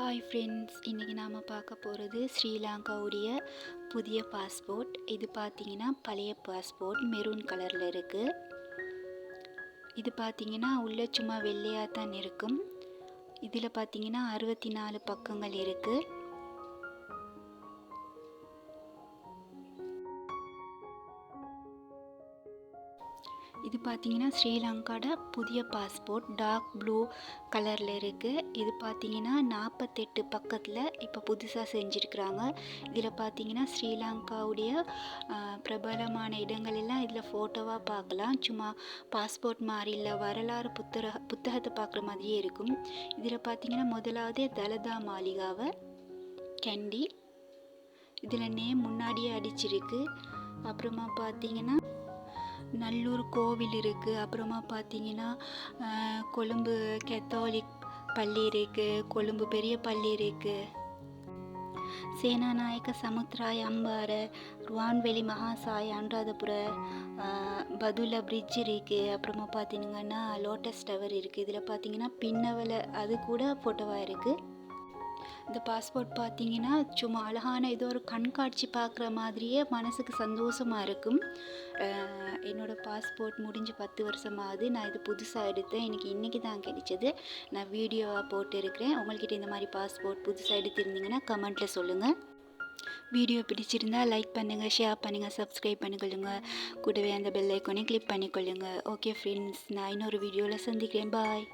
Hi friends இன்றைக்கி நாம் பார்க்க போகிறது ஸ்ரீலங்காவுடைய புதிய பாஸ்போர்ட் இது பார்த்திங்கன்னா பழைய பாஸ்போர்ட் மெரூன் கலரில் இருக்குது இது பார்த்தீங்கன்னா உள்ளே சும்மா வெள்ளையாக தான் இருக்கும். இதில் பார்த்தீங்கன்னா அறுபத்தி நாலு பக்கங்கள் இருக்குது இது பார்த்தீங்கன்னா ஸ்ரீலங்காவோட புதிய பாஸ்போர்ட் டார்க் ப்ளூ கலரில் இருக்குது இது பார்த்தீங்கன்னா நாற்பத்தெட்டு பக்கத்தில் இப்போ புதுசாக செஞ்சுருக்குறாங்க. இதில் பார்த்தீங்கன்னா ஸ்ரீலங்காவுடைய பிரபலமான இடங்கள் எல்லாம் இதில் ஃபோட்டோவாக பார்க்கலாம் சும்மா பாஸ்போர்ட் மாதிரி இல்லை வரலாறு புத்தக புத்தகத்தை பார்க்குற மாதிரியே இருக்கும். இதில் பார்த்தீங்கன்னா முதலாவது தலதா மாளிகாவை கேண்டி. இதில் நேம் முன்னாடியே அடிச்சிருக்கு. அப்புறமா பார்த்தீங்கன்னா நல்லூர் கோவில் இருக்குது அப்புறமா பார்த்தீங்கன்னா கொழும்பு கத்தோலிக் பள்ளி இருக்குது கொழும்பு பெரிய பள்ளி இருக்குது சேனாநாயக்க சமுத்திராய அம்பார ருவான்வெளி மகாசாய அனுராதபுர பதுல பிரிட்ஜ் இருக்குது அப்புறமா பார்த்தீங்கன்னா லோட்டஸ் டவர் இருக்குது இதில் பார்த்தீங்கன்னா பின்னவலை அது கூட ஃபோட்டோவாக இருக்குது இந்த பாஸ்போர்ட் பார்த்தீங்கன்னா சும்மா அழகான ஏதோ ஒரு கண்காட்சி பார்க்குற மாதிரியே மனசுக்கு சந்தோஷமாக இருக்கும். என்னோடய என்னோட பாஸ்போர்ட் முடிஞ்சு பத்து வருஷமாகுது. நான் இது புதுசாக எடுத்தேன். எனக்கு இன்றைக்கி தான் கிடைச்சது. நான் வீடியோவாக போட்டு இருக்கிறேன் உங்கள்கிட்ட இந்த மாதிரி பாஸ்போர்ட் புதுசாக எடுத்திருந்தீங்கன்னா கமெண்ட்டில் சொல்லுங்கள் வீடியோ பிடிச்சிருந்தா லைக் பண்ணுங்கள் ஷேர் பண்ணுங்கள் சப்ஸ்கிரைப் பண்ணிக்கொள்ளுங்க. கூடவே அந்த பெல் ஐக்கோனையும் கிளிக் பண்ணிக்கொள்ளுங்கள் ஓகே ஃப்ரெண்ட்ஸ் நான் இன்னொரு வீடியோவில் சந்திக்கிறேன். பாய்